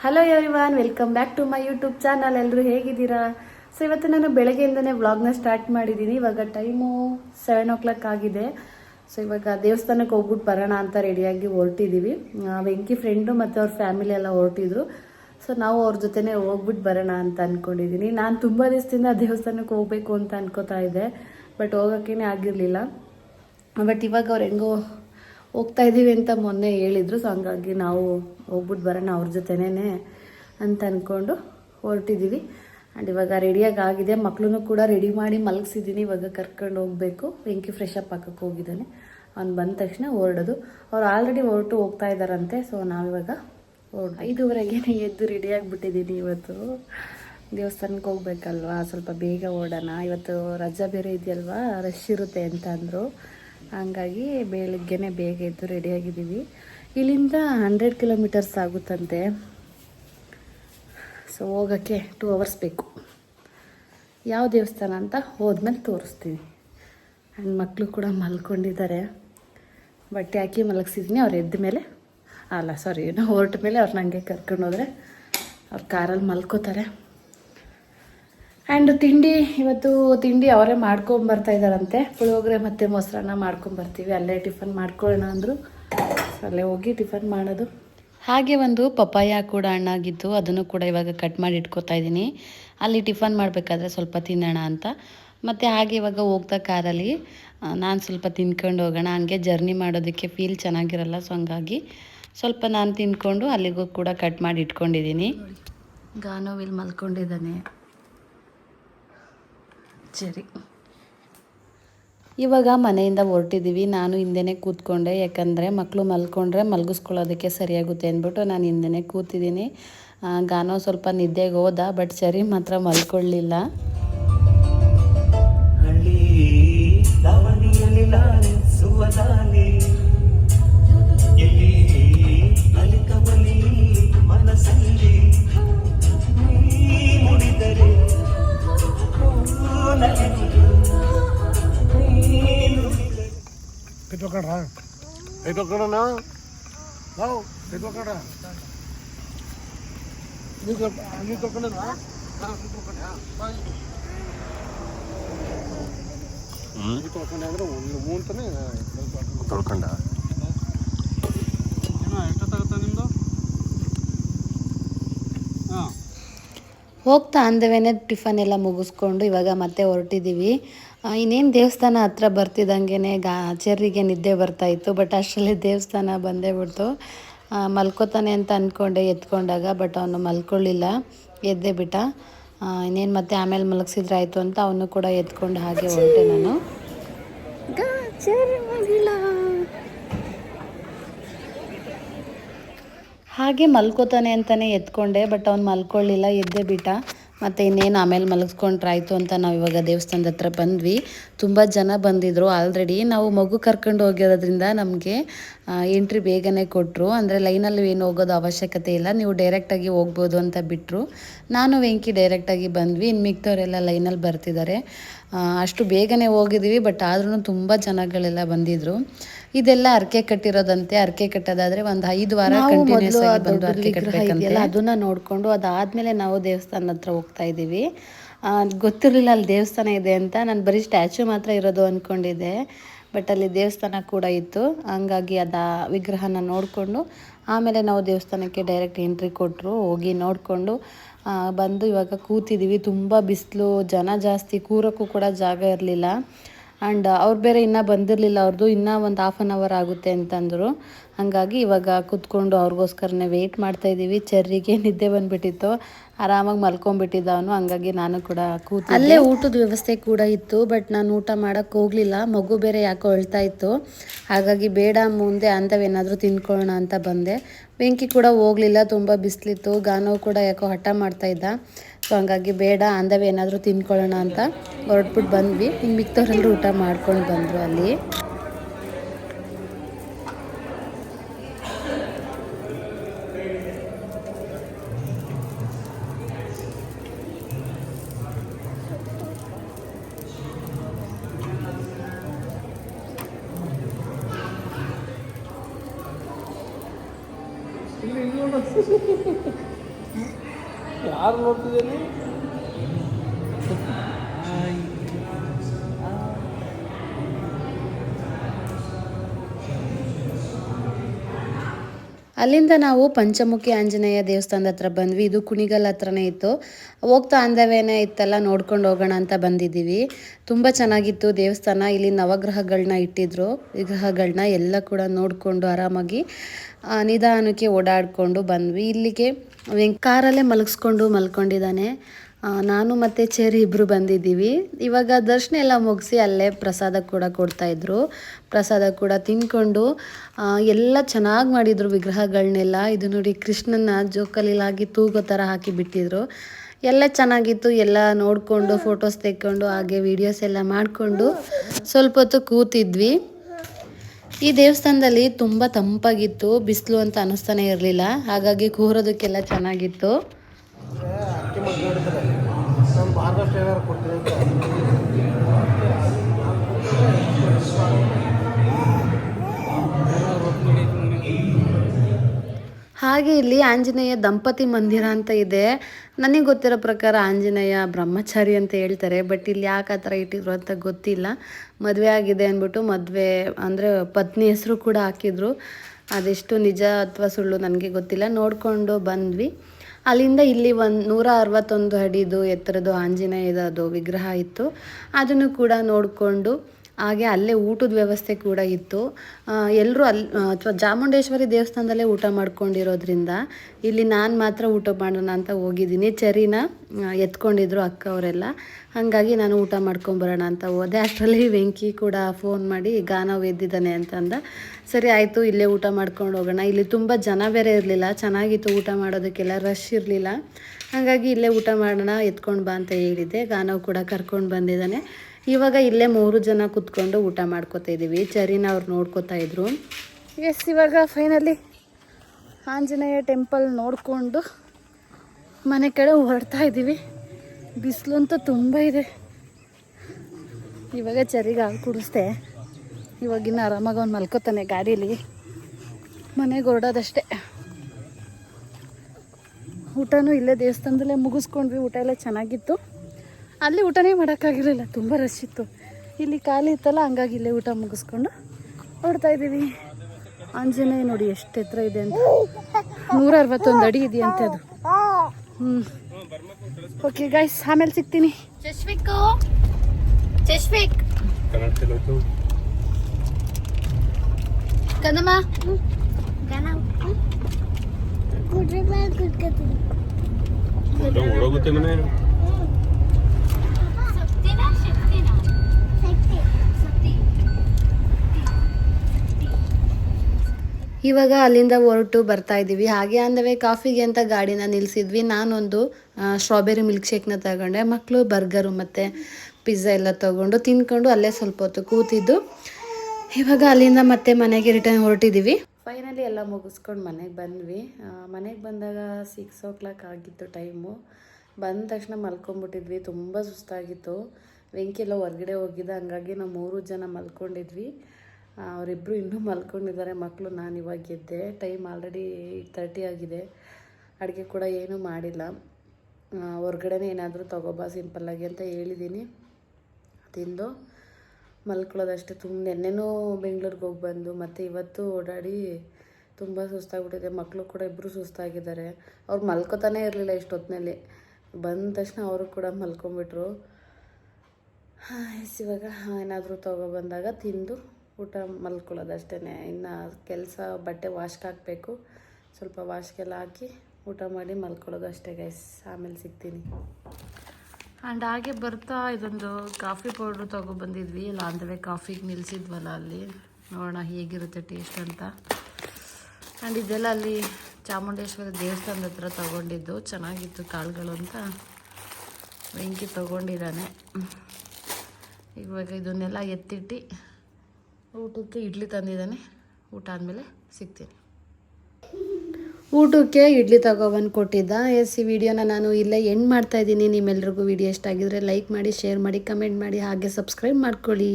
Hello everyone welcome back to my YouTube channel ಎಲ್ಲರೂ ಹೇಗಿದ್ದೀರಾ? So ಇವತ್ತು ನಾನು ಬೆಳಗ್ಗೆಯಿಂದನೇ ವ್ಲಾಗ್ನ ಸ್ಟಾರ್ಟ್ ಮಾಡಿದ್ದೀನಿ. ಇವಾಗ ಟೈಮು ಸೆವೆನ್ ಓ ಕ್ಲಾಕ್ ಆಗಿದೆ. ಸೊ ಇವಾಗ ದೇವಸ್ಥಾನಕ್ಕೆ ಹೋಗ್ಬಿಟ್ಟು ಬರೋಣ ಅಂತ ರೆಡಿಯಾಗಿ ಹೊರಟಿದ್ದೀವಿ ವೆಂಕಿ ಫ್ರೆಂಡು ಮತ್ತು ಅವ್ರ ಫ್ಯಾಮಿಲಿ ಎಲ್ಲ ಹೊರಟಿದ್ರು. ಸೊ ನಾವು ಅವ್ರ ಜೊತೆನೇ ಹೋಗ್ಬಿಟ್ಟು ಬರೋಣ ಅಂತ ಅಂದ್ಕೊಂಡಿದ್ದೀನಿ ನಾನು ತುಂಬ ದಿವಸದಿಂದ ದೇವಸ್ಥಾನಕ್ಕೆ ಹೋಗಬೇಕು ಅಂತ ಅನ್ಕೋತಾ ಇದ್ದೆ ಬಟ್ ಹೋಗೋಕ್ಕೇ ಆಗಿರಲಿಲ್ಲ. ಬಟ್ ಇವಾಗ ಅವ್ರು ಹೆಂಗೋ ಹೋಗ್ತಾ ಇದ್ದೀವಿ ಅಂತ ಮೊನ್ನೆ ಹೇಳಿದ್ರು. ಸೊ ಹಂಗಾಗಿ ನಾವು ಹೋಗ್ಬಿಟ್ಟು ಬರೋಣ ಅವ್ರ ಜೊತೆನೇ ಅಂತ ಅಂದ್ಕೊಂಡು ಹೊರಟಿದ್ದೀವಿ ಆ್ಯಂಡ್ ಇವಾಗ ರೆಡಿಯಾಗಿ ಆಗಿದೆ. ಮಕ್ಕಳನ್ನು ಕೂಡ ರೆಡಿ ಮಾಡಿ ಮಲಗಿಸಿದ್ದೀನಿ. ಇವಾಗ ಕರ್ಕೊಂಡು ಹೋಗಬೇಕು. ಬೆಂಕಿ ಫ್ರೆಶ್ ಅಪ್ ಹಾಕಕ್ಕೆ ಹೋಗಿದ್ದಾನೆ. ಅವ್ನು ಬಂದ ತಕ್ಷಣ ಹೊರಡೋದು. ಅವ್ರು ಆಲ್ರೆಡಿ ಹೊರಟು ಹೋಗ್ತಾ ಇದ್ದಾರಂತೆ. ಸೊ ನಾವಿವಾಗ ಹೊರಡು ಐದುವರೆಗೆ ಎದ್ದು ರೆಡಿ ಆಗಿಬಿಟ್ಟಿದ್ದೀನಿ ಇವತ್ತು. ದೇವಸ್ಥಾನಕ್ಕೆ ಹೋಗ್ಬೇಕಲ್ವಾ? ಸ್ವಲ್ಪ ಬೇಗ ಓಡೋಣ ಇವತ್ತು ರಜಾ ಬೇರೆ ಇದೆಯಲ್ವಾ? ರಶ್ ಇರುತ್ತೆ ಅಂತ ಅಂದರು. ಹಂಗಾಗಿ ಬೆಳಗ್ಗೆನೇ ಬೇಗ ಎದ್ದು ರೆಡಿಯಾಗಿದ್ದೀವಿ ಇಲ್ಲಿಂದ ಹಂಡ್ರೆಡ್ ಕಿಲೋಮೀಟರ್ಸ್ ಆಗುತ್ತಂತೆ. ಸೊ ಹೋಗೋಕ್ಕೆ ಟೂ ಅವರ್ಸ್ ಬೇಕು. ಯಾವ ದೇವಸ್ಥಾನ ಅಂತ ಹೋದ್ಮೇಲೆ ತೋರಿಸ್ತೀನಿ. ಆ್ಯಂಡ್ ಮಕ್ಕಳು ಕೂಡ ಮಲ್ಕೊಂಡಿದ್ದಾರೆ. ಬಟ್ಟೆ ಹಾಕಿ ಮಲಗಿಸಿದ್ದೀನಿ ಅವ್ರು ಎದ್ದ ಮೇಲೆ. ಅಲ್ಲ ಸಾರಿ ನಾವು ಹೊರಟ ಮೇಲೆ ಅವ್ರು ನನಗೆ ಕರ್ಕೊಂಡು ಹೋದರೆ ಅವ್ರು ಕಾರಲ್ಲಿ ಮಲ್ಕೋತಾರೆ. ಆ್ಯಂಡ್ ತಿಂಡಿ ಇವತ್ತು ತಿಂಡಿ ಅವರೇ ಮಾಡ್ಕೊಂಬರ್ತಾ ಇದ್ದಾರಂತೆ. ಪುಳಿಯೋಗರೆ ಮತ್ತು ಮೊಸರನ್ನ ಮಾಡ್ಕೊಂಬರ್ತೀವಿ ಅಲ್ಲೇ ಟಿಫನ್ ಮಾಡ್ಕೊಳ್ಳೋಣ ಅಂದರು. ಅಲ್ಲೇ ಹೋಗಿ ಟಿಫನ್ ಮಾಡೋದು. ಹಾಗೆ ಒಂದು ಪಪ್ಪಾಯ ಕೂಡ ಹಣ್ಣಾಗಿತ್ತು ಅದನ್ನು ಕೂಡ ಇವಾಗ ಕಟ್ ಮಾಡಿ ಇಟ್ಕೋತಾ ಇದ್ದೀನಿ. ಅಲ್ಲಿ ಟಿಫನ್ ಮಾಡಬೇಕಾದ್ರೆ ಸ್ವಲ್ಪ ತಿನ್ನೋಣ ಅಂತ. ಮತ್ತು ಹಾಗೆ ಇವಾಗ ಹೋಗ್ತಾ ಕಾರಲ್ಲಿ ನಾನು ಸ್ವಲ್ಪ ತಿನ್ಕೊಂಡು ಹೋಗೋಣ. ಹಂಗೆ ಜರ್ನಿ ಮಾಡೋದಕ್ಕೆ ಫೀಲ್ ಚೆನ್ನಾಗಿರಲ್ಲ ಸೊ ಹಂಗಾಗಿ ಸ್ವಲ್ಪ ನಾನು ತಿನ್ಕೊಂಡು ಅಲ್ಲಿಗೂ ಕೂಡ ಕಟ್ ಮಾಡಿ ಇಟ್ಕೊಂಡಿದ್ದೀನಿ. ಗಾನೋವಿಲ್ ಮಲ್ಕೊಂಡಿದ್ದಾನೆ. ಸರಿ ಇವಾಗ ಮನೆಯಿಂದ ಹೊರಟಿದ್ದೀವಿ. ನಾನು ಹಿಂದೆನೆ ಕೂತ್ಕೊಂಡೆ. ಯಾಕಂದರೆ ಮಕ್ಕಳು ಮಲ್ಕೊಂಡ್ರೆ ಮಲಗಿಸ್ಕೊಳ್ಳೋದಕ್ಕೆ ಸರಿಯಾಗುತ್ತೆ ಅಂದ್ಬಿಟ್ಟು ನಾನು ಹಿಂದೆನೇ ಕೂತಿದ್ದೀನಿ. ಗಾನೋ ಸ್ವಲ್ಪ ನಿದ್ದೆಗೆ ಹೋದ, ಬಟ್ ಸರಿ ಮಾತ್ರ ಮಲ್ಕೊಳ್ಳಿಲ್ಲ. ಎತ್ಕೊಳಣ ನಾವು ಎತ್ಕೊಳ್ರ ನೀವು ನೀವು ತೊಗೊಂಡ್ರ ನೀವು ತೊಗೊಂಡೆ ಅಂದ್ರೆ ಒಂದು ಮೂಂತನೇ ತೊಳ್ಕೊಂಡ ಹೋಗ್ತಾ ಅಂದವೇನೆ ಟಿಫನ್ ಎಲ್ಲ ಮುಗಿಸ್ಕೊಂಡು ಇವಾಗ ಮತ್ತೆ ಹೊರಟಿದ್ದೀವಿ. ಇನ್ನೇನು ದೇವಸ್ಥಾನ ಹತ್ರ ಬರ್ತಿದ್ದಂಗೆ ಗಾ ಚೆರ್ರಿಗೆ ನಿದ್ದೆ ಬರ್ತಾ ಇತ್ತು ಬಟ್ ಅಷ್ಟರಲ್ಲಿ ದೇವಸ್ಥಾನ ಬಂದೇ ಬಿಡ್ತು. ಮಲ್ಕೋತಾನೆ ಅಂತ ಅಂದ್ಕೊಂಡೆ ಎತ್ಕೊಂಡಾಗ ಬಟ್ ಅವನು ಮಲ್ಕೊಳ್ಳಿಲ್ಲ, ಎದ್ದೇ ಬಿಟ್ಟ. ಇನ್ನೇನು ಮತ್ತೆ ಆಮೇಲೆ ಮಲಗಿಸಿದ್ರೆ ಆಯಿತು ಅಂತ ಅವನು ಕೂಡ ಎತ್ಕೊಂಡು ಹಾಗೆ ಹೊರಟೆ ನಾನು. ಹಾಗೆ ಮಲ್ಕೋತಾನೆ ಅಂತಲೇ ಎತ್ಕೊಂಡೆ ಬಟ್ ಅವ್ನು ಮಲ್ಕೊಳ್ಳಿಲ್ಲ, ಎದ್ದೆ ಬಿಟ್ಟ. ಮತ್ತು ಇನ್ನೇನು ಆಮೇಲೆ ಮಲಗಿಸ್ಕೊಂಡ್ರಾಯ್ತು ಅಂತ ನಾವು ಇವಾಗ ದೇವಸ್ಥಾನದ ಹತ್ರ ಬಂದ್ವಿ. ತುಂಬ ಜನ ಬಂದಿದ್ದರು ಆಲ್ರೆಡಿ ನಾವು ಮಗು ಕರ್ಕೊಂಡು ಹೋಗಿರೋದ್ರಿಂದ ನಮಗೆ ಎಂಟ್ರಿ ಬೇಗನೆ ಕೊಟ್ಟರು ಅಂದರೆ ಲೈನಲ್ಲಿ ಏನು ಹೋಗೋದು ಅವಶ್ಯಕತೆ ಇಲ್ಲ. ನೀವು ಡೈರೆಕ್ಟಾಗಿ ಹೋಗ್ಬೋದು ಅಂತ ಬಿಟ್ಟರು ನಾನು ವೆಂಕಿ ಡೈರೆಕ್ಟಾಗಿ ಬಂದ್ವಿ. ಇನ್ನು ಮಿಕ್ತವರೆಲ್ಲ ಲೈನಲ್ಲಿ ಬರ್ತಿದ್ದಾರೆ. ಅಷ್ಟು ಬೇಗನೆ ಹೋಗಿದ್ದೀವಿ ಬಟ್ ಆದ್ರೂ ತುಂಬ ಜನಗಳೆಲ್ಲ ಬಂದಿದ್ರು. ಇದೆಲ್ಲ ಅರ್ಕೆ ಕಟ್ಟಿರೋದಂತೆ. ಅರ್ಕೆ ಕಟ್ಟೋದಾದ್ರೆ ಒಂದು ಐದು ವಾರ ಕಂಟಿನ್ಯೂಸ್ ಆಗಿ ಬಂದು ಅರ್ಕೆ ಕಟ್ಟಬೇಕಂತೆ ಅದನ್ನ ನೋಡ್ಕೊಂಡು ಅದಾದ್ಮೇಲೆ ನಾವು ದೇವಸ್ಥಾನದ ಹತ್ರ ಹೋಗ್ತಾ ಇದ್ದೀವಿ. ಗೊತ್ತಿರಲಿಲ್ಲ ಅಲ್ಲಿ ದೇವಸ್ಥಾನ ಇದೆ ಅಂತ. ನಾನು ಬರೀ ಸ್ಟ್ಯಾಚು ಮಾತ್ರ ಇರೋದು ಅಂದ್ಕೊಂಡಿದ್ದೆ ಬಟ್ ಅಲ್ಲಿ ದೇವಸ್ಥಾನ ಕೂಡ ಇತ್ತು. ಹಂಗಾಗಿ ಅದ ವಿಗ್ರಹನ ನೋಡಿಕೊಂಡು ಆಮೇಲೆ ನಾವು ದೇವಸ್ಥಾನಕ್ಕೆ ಡೈರೆಕ್ಟ್ ಎಂಟ್ರಿ ಕೊಟ್ಟರು ಹೋಗಿ ನೋಡಿಕೊಂಡು ಬಂದು ಇವಾಗ ಕೂತಿದ್ದೀವಿ ತುಂಬ ಬಿಸಿಲು ಜನ ಜಾಸ್ತಿ ಕೂರೋಕ್ಕೂ ಕೂಡ ಜಾಗ ಇರಲಿಲ್ಲ. ಆ್ಯಂಡ್ ಅವ್ರು ಬೇರೆ ಇನ್ನೂ ಬಂದಿರಲಿಲ್ಲ ಅವ್ರದ್ದು ಇನ್ನೂ ಒಂದು ಹಾಫ್ ಆನ್ ಅವರ್ ಆಗುತ್ತೆ ಅಂತಂದರು. ಹಾಗಾಗಿ ಇವಾಗ ಕೂತ್ಕೊಂಡು ಅವ್ರಿಗೋಸ್ಕರನೇ ವೆಯ್ಟ್ ಮಾಡ್ತಾ ಇದ್ದೀವಿ. ಚೆರ್ರಿಗೆ ನಿದ್ದೆ ಬಂದುಬಿಟ್ಟಿತ್ತು. ಆರಾಮಾಗಿ ಮಲ್ಕೊಂಡ್ಬಿಟ್ಟಿದ್ದ ಅವನು ಹಂಗಾಗಿ ನಾನು ಕೂಡ ಕೂತು ಅಲ್ಲೇ ಊಟದ ವ್ಯವಸ್ಥೆ ಕೂಡ ಇತ್ತು ಬಟ್ ನಾನು ಊಟ ಮಾಡೋಕ್ಕೆ ಹೋಗಲಿಲ್ಲ. ಮಗು ಬೇರೆ ಯಾಕೋ ಅಳ್ತಾ ಇತ್ತು. ಹಾಗಾಗಿ ಬೇಡ ಮುಂದೆ ಅಂಥವೇನಾದರೂ ತಿನ್ಕೊಳ್ಳೋಣ ಅಂತ ಬಂದೆ. ಬೆಂಕಿ ಕೂಡ ಹೋಗಲಿಲ್ಲ, ತುಂಬ ಬಿಸಿಲಿತ್ತು. ಗಾನೋ ಕೂಡ ಯಾಕೋ ಹಠ ಮಾಡ್ತಾ ಇದ್ದ. ಸೊ ಹಂಗಾಗಿ ಬೇಡ ಅಂಧವೇನಾದರೂ ತಿನ್ಕೊಳ್ಳೋಣ ಅಂತ ಹೊರಟ್ಬಿಟ್ಟು ಬಂದ್ವಿ. ಇನ್ನು ಮಿಕ್ತವ್ರೆಲ್ಲರೂ ಊಟ ಮಾಡ್ಕೊಂಡು ಬಂದರು ಅಲ್ಲಿ. ಯಾರು ನೋಡ್ತಿದ್ದೀನಿ ಅಲ್ಲಿಂದ ನಾವು ಪಂಚಮುಖಿ ಆಂಜನೇಯ ದೇವಸ್ಥಾನದ ಹತ್ರ ಬಂದ್ವಿ. ಇದು ಕುಣಿಗಲ್ ಹತ್ರನೇ ಇತ್ತು. ಹೋಗ್ತಾ ಅಂದವೇನೆ ಇತ್ತಲ್ಲ, ನೋಡ್ಕೊಂಡು ಹೋಗೋಣ ಅಂತ ಬಂದಿದ್ದೀವಿ. ತುಂಬ ಚೆನ್ನಾಗಿತ್ತು ದೇವಸ್ಥಾನ. ಇಲ್ಲಿ ನವಗ್ರಹಗಳನ್ನ ಇಟ್ಟಿದ್ರು. ವಿಗ್ರಹಗಳನ್ನ ಎಲ್ಲ ಕೂಡ ನೋಡಿಕೊಂಡು ಆರಾಮಾಗಿ ನಿಧಾನಕ್ಕೆ ಓಡಾಡಿಕೊಂಡು ಬಂದ್ವಿ. ಇಲ್ಲಿಗೆ, ಕಾರಲ್ಲೇ ಮಲಗಿಸ್ಕೊಂಡು ಮಲ್ಕೊಂಡಿದ್ದಾನೆ. ನಾನು ಮತ್ತು ಚೇರಿ ಇಬ್ಬರು ಬಂದಿದ್ದೀವಿ. ಇವಾಗ ದರ್ಶನ ಎಲ್ಲ ಮುಗಿಸಿ ಅಲ್ಲೇ ಪ್ರಸಾದ ಕೂಡ ಕೊಡ್ತಾಯಿದ್ರು ಪ್ರಸಾದ ಕೂಡ ತಿನ್ಕೊಂಡು ಎಲ್ಲ ಚೆನ್ನಾಗಿ ಮಾಡಿದರು ವಿಗ್ರಹಗಳನ್ನೆಲ್ಲ ಇದು ನೋಡಿ ಕೃಷ್ಣನ ಜೋಕಲಿಲಾಗಿ ತೂಗೋ ಥರ ಹಾಕಿ ಬಿಟ್ಟಿದ್ರು. ಎಲ್ಲ ಚೆನ್ನಾಗಿತ್ತು. ಎಲ್ಲ ನೋಡಿಕೊಂಡು ಫೋಟೋಸ್ ತೆಕ್ಕೊಂಡು, ಹಾಗೆ ವಿಡಿಯೋಸ್ ಎಲ್ಲ ಮಾಡಿಕೊಂಡು ಸ್ವಲ್ಪ ಹೊತ್ತು ಕೂತಿದ್ವಿ. ಈ ದೇವಸ್ಥಾನದಲ್ಲಿ ತುಂಬ ತಂಪಾಗಿತ್ತು. ಬಿಸಿಲು ಅಂತ ಅನ್ನಿಸ್ತಾನೆ ಇರಲಿಲ್ಲ. ಹಾಗಾಗಿ ಕೂರೋದಕ್ಕೆಲ್ಲ ಚೆನ್ನಾಗಿತ್ತು ಅಕ್ಕಿ ಮದ್ದು ನೋಡಿದ್ರೆ ನಾನು ಮಾರ್ಗಷ್ಟು ಏನಾರು ಹಾಗೆ ಇಲ್ಲಿ ಆಂಜನೇಯ ದಂಪತಿ ಮಂದಿರ ಅಂತ ಇದೆ. ನನಗೆ ಗೊತ್ತಿರೋ ಪ್ರಕಾರ ಆಂಜನೇಯ ಬ್ರಹ್ಮಚಾರಿ ಅಂತ ಹೇಳ್ತಾರೆ. ಬಟ್ ಇಲ್ಲಿ ಯಾಕೆ ಆ ಥರ ಇಟ್ಟಿದ್ರು ಅಂತ ಗೊತ್ತಿಲ್ಲ. ಮದುವೆ ಆಗಿದೆ ಅಂದ್ಬಿಟ್ಟು ಮದುವೆ ಅಂದರೆ ಪತ್ನಿ ಹೆಸರು ಕೂಡ ಹಾಕಿದ್ರು. ಅದೆಷ್ಟು ನಿಜ ಅಥವಾ ಸುಳ್ಳು ನನಗೆ ಗೊತ್ತಿಲ್ಲ. ನೋಡಿಕೊಂಡು ಬಂದ್ವಿ. ಅಲ್ಲಿಂದ ಇಲ್ಲಿ ಒಂದು ನೂರ ಅರವತ್ತೊಂದು ಅಡಿದು ಎತ್ತರದ್ದು ಆಂಜನೇಯದದು ವಿಗ್ರಹ ಇತ್ತು. ಅದನ್ನು ಕೂಡ ನೋಡಿಕೊಂಡು ಹಾಗೆ ಅಲ್ಲೇ ಊಟದ ವ್ಯವಸ್ಥೆ ಕೂಡ ಇತ್ತು. ಎಲ್ಲರೂ ಅಲ್ಲಿ ಅಥವಾ ಚಾಮುಂಡೇಶ್ವರಿ ದೇವಸ್ಥಾನದಲ್ಲೇ ಊಟ ಮಾಡ್ಕೊಂಡಿರೋದ್ರಿಂದ ಇಲ್ಲಿ ನಾನು ಮಾತ್ರ ಊಟ ಮಾಡೋಣ ಅಂತ ಹೋಗಿದ್ದೀನಿ. ಚರಿನ ಎತ್ಕೊಂಡಿದ್ರು ಅಕ್ಕ ಅವರೆಲ್ಲ. ಹಾಗಾಗಿ ನಾನು ಊಟ ಮಾಡ್ಕೊಂಬರೋಣ ಅಂತ ಹೋದೆ. ಅಷ್ಟರಲ್ಲಿ ವೆಂಕಿ ಕೂಡ ಫೋನ್ ಮಾಡಿ, ಗಾನ ಎದ್ದಿದ್ದಾನೆ ಅಂತಂದ. ಸರಿ ಆಯಿತು, ಇಲ್ಲೇ ಊಟ ಮಾಡ್ಕೊಂಡು ಹೋಗೋಣ. ಇಲ್ಲಿ ತುಂಬ ಜನ ಬೇರೆ ಇರಲಿಲ್ಲ. ಚೆನ್ನಾಗಿತ್ತು ಊಟ ಮಾಡೋದಕ್ಕೆಲ್ಲ ರಶ್ ಇರಲಿಲ್ಲ. ಹಾಗಾಗಿ ಇಲ್ಲೇ ಊಟ ಮಾಡೋಣ, ಎತ್ಕೊಂಡು ಬಾ ಅಂತ ಹೇಳಿದ್ದೆ. ಗಾನವ್ ಕೂಡ ಕರ್ಕೊಂಡು ಬಂದಿದ್ದಾನೆ. ಇವಾಗ ಇಲ್ಲೇ ಮೂರು ಜನ ಕುತ್ಕೊಂಡು ಊಟ ಮಾಡ್ಕೋತಾ ಇದ್ದೀವಿ. ಚರಿನ ಅವ್ರು ನೋಡ್ಕೋತಾ ಇದ್ರು. ಎಸ್ ಇವಾಗ ಫೈನಲಿ ಆಂಜನೇಯ ಟೆಂಪಲ್ ನೋಡಿಕೊಂಡು ಮನೆ ಕಡೆ ಹೊರಡ್ತಾ ಇದ್ದೀವಿ. ಬಿಸಿಲಂತೂ ತುಂಬ ಇದೆ. ಇವಾಗ ಚರಿಗೆ ಹಾಲು ಕುಡಿಸ್ದೆ. ಇವಾಗಿನ್ನ ಆರಾಮಾಗಿ ಅವ್ನು ಮಲ್ಕೋತಾನೆ ಗಾಡೀಲಿ. ಮನೆಗೆ ಹೊರಡೋದಷ್ಟೇ ಊಟನೂ ಇಲ್ಲೇ ದೇವಸ್ಥಾನದಲ್ಲೇ ಮುಗಿಸ್ಕೊಂಡ್ವಿ. ಊಟ ಎಲ್ಲ ಚೆನ್ನಾಗಿತ್ತು. ಅಲ್ಲಿ ಊಟನೇ ಮಾಡೋಕ್ಕಾಗಿರಲಿಲ್ಲ. ತುಂಬ ರಶ್ ಇತ್ತು. ಇಲ್ಲಿ ಖಾಲಿ ಇತ್ತಲ್ಲ ಹಂಗಾಗಿ ಇಲ್ಲೇ ಊಟ ಮುಗಿಸ್ಕೊಂಡು ಹೊರಡ್ತಾ ಇದ್ದೀವಿ. ಆಂಜನೇಯ ನೋಡಿ ಎಷ್ಟು ಎತ್ತರ ಇದೆ ಅಂತ. ನೂರ ಅರವತ್ತೊಂದು ಅಡಿ ಇದೆಯಂತೆ ಅದು. ಹ್ಞೂ ಓಕೆ ಗಾಯ್ಸ್ ಆಮೇಲೆ ಸಿಗ್ತೀನಿ. ಚಶ್ವಿಕು ಚಶ್ವಿಕ್ ಕದಮ್ಮ ಓಡೋಗುತ್ತೆ ಇವಾಗ ಅಲ್ಲಿಂದ ಹೊರಟು ಬರ್ತಾ ಇದ್ದೀವಿ. ಹಾಗೆ ಅಂದವೇ ಕಾಫಿಗೆ ಅಂತ ಗಾಡಿನ ನಿಲ್ಲಿಸಿದ್ವಿ ನಾನೊಂದು ಸ್ಟ್ರಾಬೆರಿ ಮಿಲ್ಕ್ ಶೇಕ್ನ ತಗೊಂಡೆ. ಮಕ್ಕಳು ಬರ್ಗರು ಮತ್ತು ಪಿಜ್ಜಾ ಎಲ್ಲ ತೊಗೊಂಡು ತಿನ್ಕೊಂಡು ಅಲ್ಲೇ ಸ್ವಲ್ಪ ಹೊತ್ತು ಕೂತಿದ್ದು. ಇವಾಗ ಅಲ್ಲಿಂದ ಮತ್ತೆ ಮನೆಗೆ ರಿಟರ್ನ್ ಹೊರಟಿದ್ದೀವಿ. ಫೈನಲಿ ಎಲ್ಲ ಮುಗಿಸ್ಕೊಂಡು ಮನೆಗೆ ಬಂದ್ವಿ. ಮನೆಗೆ ಬಂದಾಗ ಸಿಕ್ಸ್ ಓ ಕ್ಲಾಕ್ ಆಗಿತ್ತು ಟೈಮು ಬಂದ ತಕ್ಷಣ ಮಲ್ಕೊಂಬಿಟ್ಟಿದ್ವಿ ತುಂಬ ಸುಸ್ತಾಗಿತ್ತು. ವೆಂಕಿ ಎಲ್ಲ ಹೊರಗಡೆ ಹೋಗಿದ್ದ ಹಂಗಾಗಿ ನಾವು ಮೂರು ಜನ ಮಲ್ಕೊಂಡಿದ್ವಿ. ಅವರಿಬ್ಬರು ಇನ್ನೂ ಮಲ್ಕೊಂಡಿದ್ದಾರೆ. ಮಕ್ಕಳು ನಾನು ಇವಾಗ ಎದ್ದೆ. ಟೈಮ್ ಆಲ್ರೆಡಿ ತರ್ಟಿ ಆಗಿದೆ. ಅಡುಗೆ ಕೂಡ ಏನೂ ಮಾಡಿಲ್ಲ. ಹೊರ್ಗಡೆನೇ ಏನಾದರೂ ತಗೋಬಾ ಸಿಂಪಲ್ಲಾಗಿ ಅಂತ ಹೇಳಿದ್ದೀನಿ ತಿಂದು ಮಲ್ಕೊಳ್ಳೋದಷ್ಟೇ. ತುಂಬ ನೆನ್ನೆನೂ ಬೆಂಗಳೂರಿಗೆ ಹೋಗಿ ಬಂದು, ಮತ್ತು ಇವತ್ತು ಓಡಾಡಿ ತುಂಬ ಸುಸ್ತಾಗ್ಬಿಟ್ಟಿದೆ. ಮಕ್ಕಳು ಕೂಡ ಇಬ್ಬರು ಸುಸ್ತಾಗಿದ್ದಾರೆ. ಅವ್ರು ಮಲ್ಕೋತಾನೇ ಇರಲಿಲ್ಲ ಇಷ್ಟೊತ್ತಿನಲ್ಲಿ ಬಂದ ತಕ್ಷಣ ಅವರು ಕೂಡ ಮಲ್ಕೊಂಬಿಟ್ರು ಇವಾಗ ಏನಾದರೂ ತೊಗೊಬಂದಾಗ ತಿಂದು ಊಟ ಮಲ್ಕೊಳ್ಳೋದಷ್ಟೇ ಇನ್ನು ಕೆಲಸ ಬಟ್ಟೆ ವಾಶ್ಗೆ ಹಾಕಬೇಕು. ಸ್ವಲ್ಪ ವಾಶ್ಗೆಲ್ಲ ಹಾಕಿ ಊಟ ಮಾಡಿ ಮಲ್ಕೊಳ್ಳೋದು ಅಷ್ಟೇ ಗೈಸ್ ಆಮೇಲೆ ಸಿಗ್ತೀನಿ. ಆ್ಯಂಡ್ ಹಾಗೆ ಬರ್ತಾ ಇದೊಂದು ಕಾಫಿ ಪೌಡ್ರ್ ತೊಗೊಬಂದಿದ್ವಿ ಇಲ್ಲ ಅಂದರೆ ಕಾಫಿಗೆ ನಿಲ್ಲಿಸಿದ್ವಲ್ಲ ಅಲ್ಲಿ. ನೋಡೋಣ ಹೇಗಿರುತ್ತೆ ಟೇಸ್ಟ್ ಅಂತ. ಆ್ಯಂಡ್ ಇದೆಲ್ಲ ಅಲ್ಲಿ ಚಾಮುಂಡೇಶ್ವರಿ ದೇವಸ್ಥಾನದ ಹತ್ರ ತೊಗೊಂಡಿದ್ದು. ಚೆನ್ನಾಗಿತ್ತು ಕಾಳುಗಳು ಅಂತ. ವೆಂಕಿ ತೊಗೊಂಡಿದ್ದಾನೆ. ಇವಾಗ ಇದನ್ನೆಲ್ಲ ಎತ್ತಿಟ್ಟು ಊಟಕ್ಕೆ ಇಡ್ಲಿ ತಂದಿದ್ದಾನೆ. ಊಟ ಆದಮೇಲೆ ಸಿಗ್ತೀನಿ. ಊಟಕ್ಕೆ ಇಡ್ಲಿ ತಗೊಬಂದು ಕೊಟ್ಟಿದ್ದ. ಎಸ್, ಈ ವಿಡಿಯೋನ ನಾನು ಇಲ್ಲೇ ಎಂಡ್ ಮಾಡ್ತಾ ಇದ್ದೀನಿ. ನಿಮ್ಮೆಲ್ರಿಗೂ ವಿಡಿಯೋ ಇಷ್ಟ ಆಗಿದ್ರೆ ಲೈಕ್ ಮಾಡಿ ಶೇರ್ ಮಾಡಿ ಕಮೆಂಟ್ ಮಾಡಿ, ಹಾಗೆ ಸಬ್ಸ್ಕ್ರೈಬ್ ಮಾಡ್ಕೊಳ್ಳಿ.